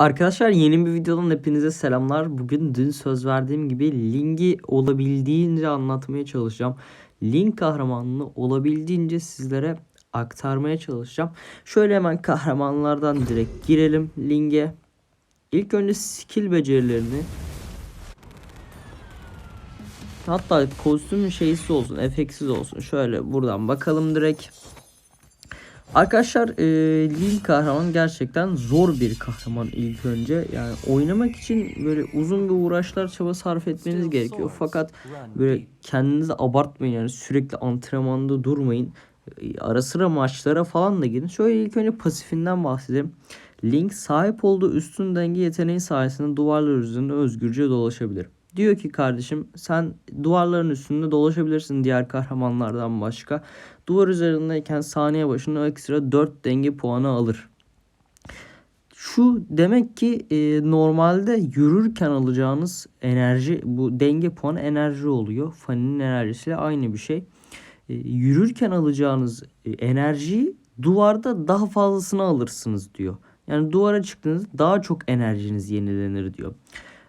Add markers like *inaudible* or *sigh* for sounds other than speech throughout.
Arkadaşlar yeni bir videodan hepinize selamlar. Bugün dün söz verdiğim gibi Link'i olabildiğince anlatmaya çalışacağım. Link kahramanını olabildiğince sizlere aktarmaya çalışacağım. Şöyle hemen kahramanlardan direkt girelim Link'e. İlk önce skill becerilerini Hatta kostümün şeysi olsun, efeksiz olsun. Şöyle buradan bakalım direkt. Arkadaşlar e, Lil kahraman gerçekten zor bir kahraman ilk önce. Yani oynamak için böyle uzun bir uğraşlar çaba sarf etmeniz gerekiyor. Fakat böyle kendinizi abartmayın yani sürekli antrenmanda durmayın. E, ara sıra maçlara falan da gidin. Şöyle ilk önce pasifinden bahsedeyim. Link sahip olduğu üstün denge yeteneği sayesinde duvarlar üzerinde özgürce dolaşabilir. Diyor ki kardeşim sen duvarların üstünde dolaşabilirsin diğer kahramanlardan başka. Duvar üzerindeyken saniye başına ekstra 4 denge puanı alır. Şu demek ki e, normalde yürürken alacağınız enerji bu denge puanı enerji oluyor. Faninin enerjisiyle aynı bir şey. E, yürürken alacağınız e, enerjiyi duvarda daha fazlasını alırsınız diyor. Yani duvara çıktığınızda daha çok enerjiniz yenilenir diyor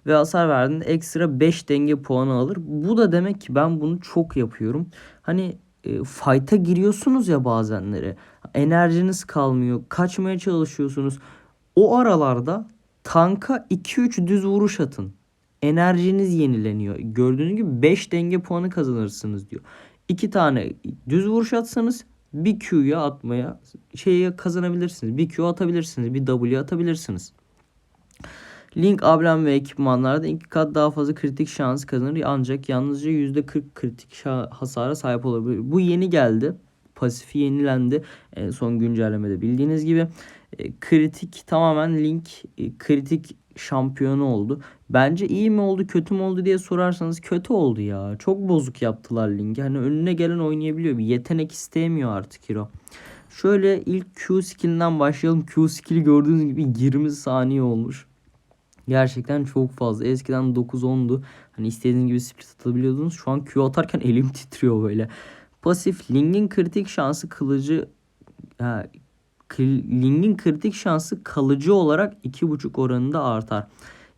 ve hasar verdiğinde ekstra 5 denge puanı alır. Bu da demek ki ben bunu çok yapıyorum. Hani e, fight'a giriyorsunuz ya bazenleri. Enerjiniz kalmıyor. Kaçmaya çalışıyorsunuz. O aralarda tanka 2-3 düz vuruş atın. Enerjiniz yenileniyor. Gördüğünüz gibi 5 denge puanı kazanırsınız diyor. 2 tane düz vuruş atsanız bir Q'ya atmaya şeyi kazanabilirsiniz. Bir Q atabilirsiniz. Bir W atabilirsiniz. Link ablem ve ekipmanlarda iki kat daha fazla kritik şans kazanır ancak yalnızca %40 kritik hasara sahip olabilir. Bu yeni geldi. Pasifi yenilendi. En son güncellemede bildiğiniz gibi. E, kritik tamamen Link e, kritik şampiyonu oldu. Bence iyi mi oldu kötü mü oldu diye sorarsanız kötü oldu ya. Çok bozuk yaptılar Link'i. Hani önüne gelen oynayabiliyor. Bir yetenek istemiyor artık Hero. Şöyle ilk Q skill'inden başlayalım. Q skill'i gördüğünüz gibi 20 saniye olmuş. Gerçekten çok fazla. Eskiden 9-10'du. Hani istediğiniz gibi split atabiliyordunuz. Şu an Q atarken *laughs* elim titriyor böyle. Pasif Ling'in kritik şansı kılıcı ha, Ling'in kritik şansı kalıcı olarak 2.5 oranında artar.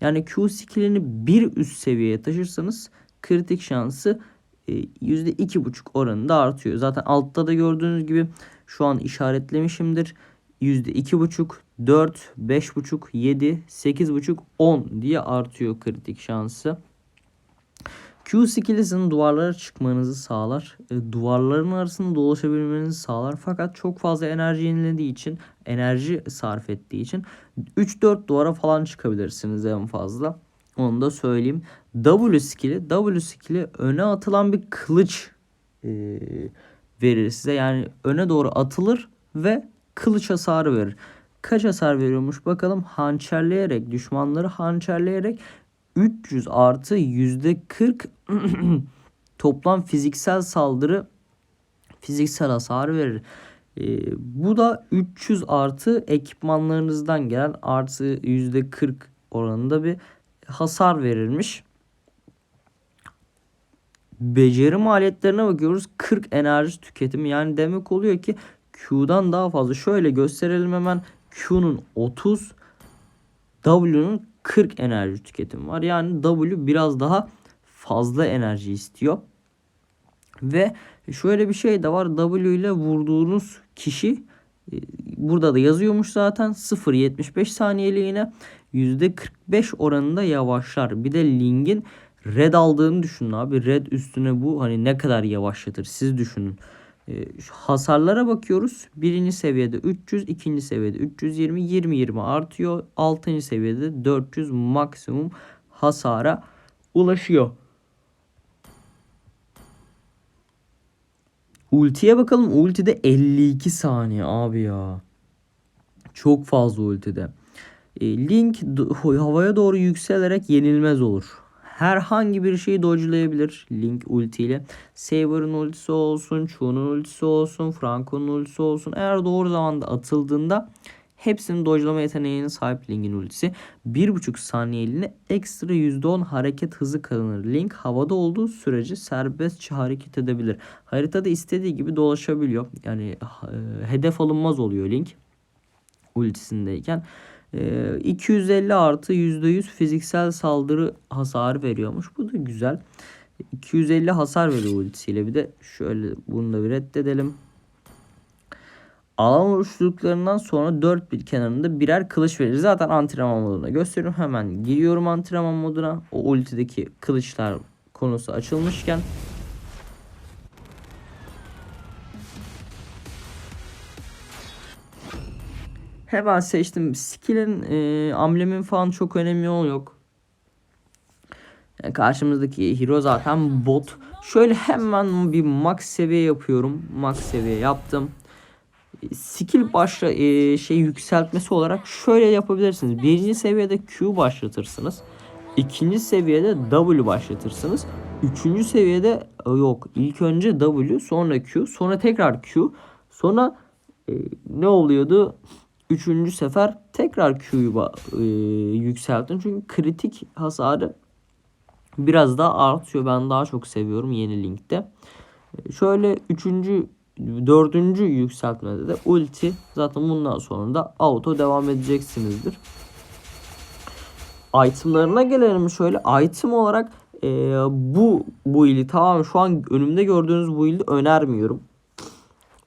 Yani Q skillini bir üst seviyeye taşırsanız kritik şansı %2.5 e, oranında artıyor. Zaten altta da gördüğünüz gibi şu an işaretlemişimdir. %2.5, 4, 5.5, 7, 8.5, 10 diye artıyor kritik şansı. Q skill'isinin duvarlara çıkmanızı sağlar. E, duvarların arasında dolaşabilmenizi sağlar. Fakat çok fazla enerji yenilediği için, enerji sarf ettiği için 3-4 duvara falan çıkabilirsiniz en fazla. Onu da söyleyeyim. W skill'i, W skill'i öne atılan bir kılıç e, verir size. Yani öne doğru atılır ve kılıç hasarı verir. Kaç hasar veriyormuş bakalım hançerleyerek düşmanları hançerleyerek 300 artı %40 *clears throat* toplam fiziksel saldırı fiziksel hasar verir. Ee, bu da 300 artı ekipmanlarınızdan gelen artı %40 oranında bir hasar verilmiş. Beceri maliyetlerine bakıyoruz. 40 enerji tüketimi yani demek oluyor ki Q'dan daha fazla. Şöyle gösterelim hemen. Q'nun 30, W'nun 40 enerji tüketimi var. Yani W biraz daha fazla enerji istiyor. Ve şöyle bir şey de var. W ile vurduğunuz kişi e, burada da yazıyormuş zaten 0.75 saniyeliğine %45 oranında yavaşlar. Bir de Ling'in red aldığını düşünün abi. Red üstüne bu hani ne kadar yavaşlatır siz düşünün. E, hasarlara bakıyoruz. Birinci seviyede 300, ikinci seviyede 320, 20 20 artıyor. Altıncı seviyede 400 maksimum hasara ulaşıyor. Ultiye bakalım. Ultide 52 saniye abi ya. Çok fazla ultide. E, Link havaya doğru yükselerek yenilmez olur herhangi bir şeyi dodge'layabilir Link ultiyle. Saber'ın ultisi olsun, Chu'nun ultisi olsun, Franco'nun ultisi olsun. Eğer doğru zamanda atıldığında hepsinin dodge'lama yeteneğine sahip Link'in ultisi. 1.5 saniyeliğine ekstra %10 hareket hızı kazanır. Link havada olduğu sürece serbestçe hareket edebilir. Haritada istediği gibi dolaşabiliyor. Yani e, hedef alınmaz oluyor Link ultisindeyken. Ee, 250 artı %100 fiziksel saldırı hasarı veriyormuş. Bu da güzel. 250 hasar veriyor ultisiyle. Bir de şöyle bunu da bir reddedelim. Alan oluşturduklarından sonra dört bir kenarında birer kılıç verir. Zaten antrenman moduna gösteriyorum. Hemen giriyorum antrenman moduna. O ultideki kılıçlar konusu açılmışken. Hemen seçtim. Skill'in e, amblemin falan çok önemi yok. Yani karşımızdaki hero zaten bot. Şöyle hemen bir max seviye yapıyorum. Max seviye yaptım. Skill başla e, şey yükseltmesi olarak şöyle yapabilirsiniz. Birinci seviyede Q başlatırsınız. İkinci seviyede W başlatırsınız. Üçüncü seviyede e, yok. İlk önce W, sonra Q, sonra tekrar Q, sonra e, ne oluyordu? Üçüncü sefer tekrar Q'yu e, yükseltin. Çünkü kritik hasarı biraz daha artıyor. Ben daha çok seviyorum yeni linkte. Şöyle üçüncü, dördüncü yükseltmede de ulti zaten bundan sonra da auto devam edeceksinizdir. Itemlarına gelelim şöyle. Item olarak e, bu bu ili tamam şu an önümde gördüğünüz bu ili önermiyorum.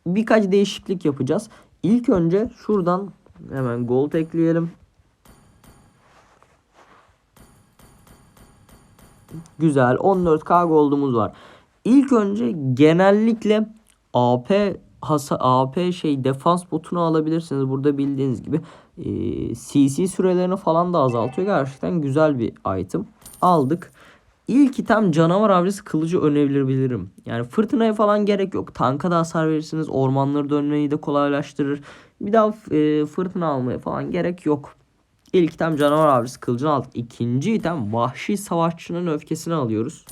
Birkaç değişiklik yapacağız. İlk önce şuradan hemen gold ekleyelim. Güzel 14k gold'umuz var. İlk önce genellikle AP hasa AP şey defans botunu alabilirsiniz. Burada bildiğiniz gibi e, CC sürelerini falan da azaltıyor. Gerçekten güzel bir item. Aldık. İlk item canavar avcısı kılıcı önerebilirim. Yani fırtınaya falan gerek yok. Tanka da hasar verirsiniz. Ormanları dönmeyi de kolaylaştırır. Bir daha e, fırtına almaya falan gerek yok. İlk item canavar avcısı kılıcını aldık. İkinci item vahşi savaşçının öfkesini alıyoruz.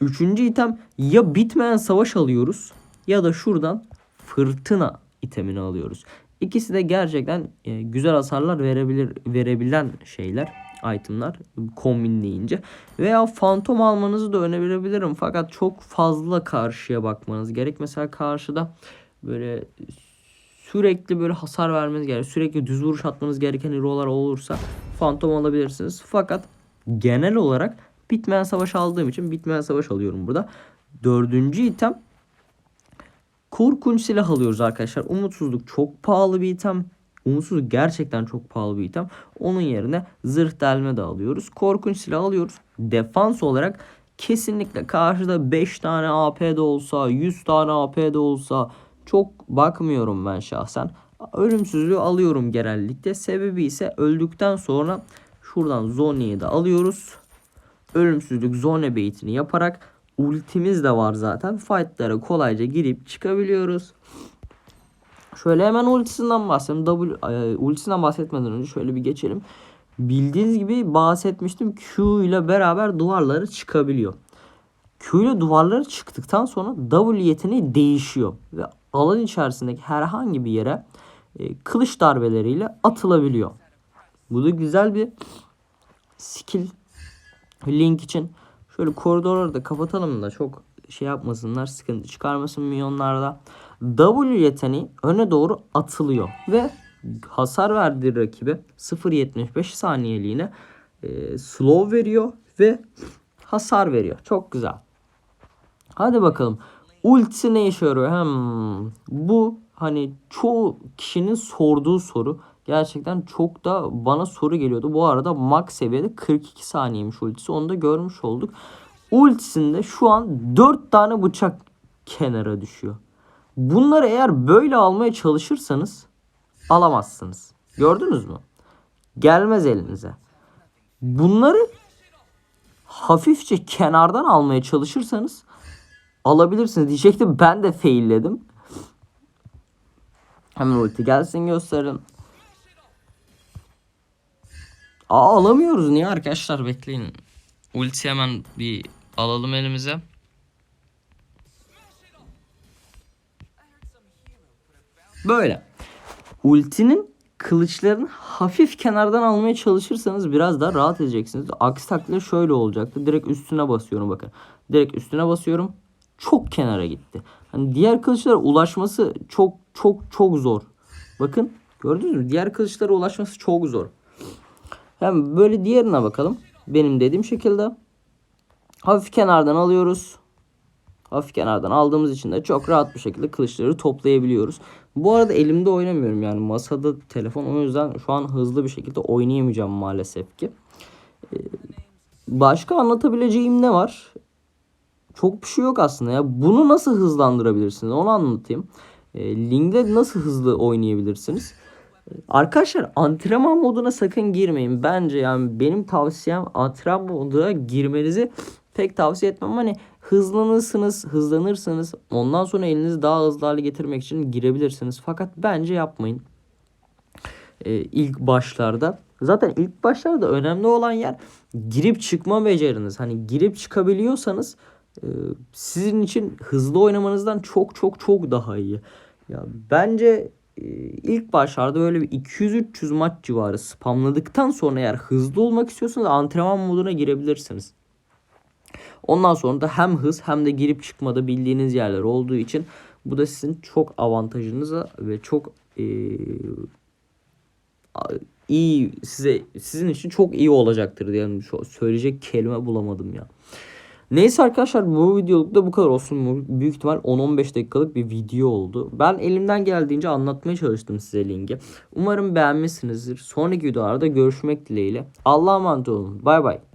Üçüncü item ya bitmeyen savaş alıyoruz ya da şuradan fırtına itemini alıyoruz. İkisi de gerçekten e, güzel hasarlar verebilir verebilen şeyler, itemlar kombinleyince. Veya fantom almanızı da önerebilirim fakat çok fazla karşıya bakmanız gerek. Mesela karşıda böyle sürekli böyle hasar vermeniz gerek. Sürekli düz vuruş atmanız gereken hero'lar olursa fantom alabilirsiniz. Fakat genel olarak bitmeyen savaş aldığım için bitmeyen savaş alıyorum burada. Dördüncü item korkunç silah alıyoruz arkadaşlar. Umutsuzluk çok pahalı bir item. Umutsuzluk gerçekten çok pahalı bir item. Onun yerine zırh delme de alıyoruz. Korkunç silah alıyoruz. Defans olarak kesinlikle karşıda 5 tane AP de olsa 100 tane AP de olsa çok bakmıyorum ben şahsen. Ölümsüzlüğü alıyorum genellikle. Sebebi ise öldükten sonra şuradan Zonya'yı da alıyoruz. Ölümsüzlük Zonya baitini yaparak ultimiz de var zaten. Fight'lara kolayca girip çıkabiliyoruz. Şöyle hemen ultisinden bahsedelim. W, e, ultisinden bahsetmeden önce şöyle bir geçelim. Bildiğiniz gibi bahsetmiştim Q ile beraber duvarları çıkabiliyor. Q ile duvarları çıktıktan sonra W yeteneği değişiyor ve alan içerisindeki herhangi bir yere e, kılıç darbeleriyle atılabiliyor. Bu da güzel bir skill link için. Şöyle koridorları da kapatalım da çok şey yapmasınlar, sıkıntı çıkarmasın milyonlarda. W yeteneği öne doğru atılıyor ve hasar verdiği rakibe 0.75 saniyeliğine e, slow veriyor ve hasar veriyor. Çok güzel. Hadi bakalım. Ultisi ne işe yarıyor? Hmm. Bu hani çoğu kişinin sorduğu soru. Gerçekten çok da bana soru geliyordu. Bu arada max seviyede 42 saniyemiş ultisi. Onu da görmüş olduk. Ultisinde şu an 4 tane bıçak kenara düşüyor. Bunları eğer böyle almaya çalışırsanız alamazsınız. Gördünüz mü? Gelmez elinize. Bunları hafifçe kenardan almaya çalışırsanız alabilirsiniz diyecektim. Ben de failledim. Hemen ulti gelsin gösterin. Aa alamıyoruz. Niye arkadaşlar bekleyin. Ulti hemen bir alalım elimize. Böyle. Ultinin kılıçlarını hafif kenardan almaya çalışırsanız biraz daha rahat edeceksiniz. Aksi takdirde şöyle olacaktı. Direkt üstüne basıyorum bakın. Direkt üstüne basıyorum. Çok kenara gitti. Hani diğer kılıçlara ulaşması çok çok çok zor. Bakın Gördünüz mü? Diğer kılıçlara ulaşması çok zor. Hem böyle diğerine bakalım. Benim dediğim şekilde. Hafif kenardan alıyoruz. Hafif kenardan aldığımız için de çok rahat bir şekilde kılıçları toplayabiliyoruz. Bu arada elimde oynamıyorum yani masada telefon o yüzden şu an hızlı bir şekilde oynayamayacağım maalesef ki. Ee, Başka anlatabileceğim ne var? Çok bir şey yok aslında ya. Bunu nasıl hızlandırabilirsiniz onu anlatayım. Link'de nasıl hızlı oynayabilirsiniz? Arkadaşlar antrenman moduna sakın girmeyin. Bence yani benim tavsiyem antrenman moduna girmenizi pek tavsiye etmem. Hani hızlanırsınız, hızlanırsınız. Ondan sonra elinizi daha hızlı hale getirmek için girebilirsiniz. Fakat bence yapmayın. E, ilk başlarda. Zaten ilk başlarda önemli olan yer girip çıkma beceriniz. Hani girip çıkabiliyorsanız e, sizin için hızlı oynamanızdan çok çok çok daha iyi. Ya bence e, ilk başlarda öyle bir 200-300 maç civarı spamladıktan sonra eğer hızlı olmak istiyorsanız antrenman moduna girebilirsiniz. Ondan sonra da hem hız hem de girip çıkmada bildiğiniz yerler olduğu için bu da sizin çok avantajınıza ve çok e, iyi size sizin için çok iyi olacaktır diye şu söyleyecek kelime bulamadım ya. Neyse arkadaşlar bu videolukta bu kadar olsun. Büyük ihtimal 10-15 dakikalık bir video oldu. Ben elimden geldiğince anlatmaya çalıştım size linki. Umarım beğenmişsinizdir. Sonraki videolarda görüşmek dileğiyle. Allah'a emanet olun. Bay bay.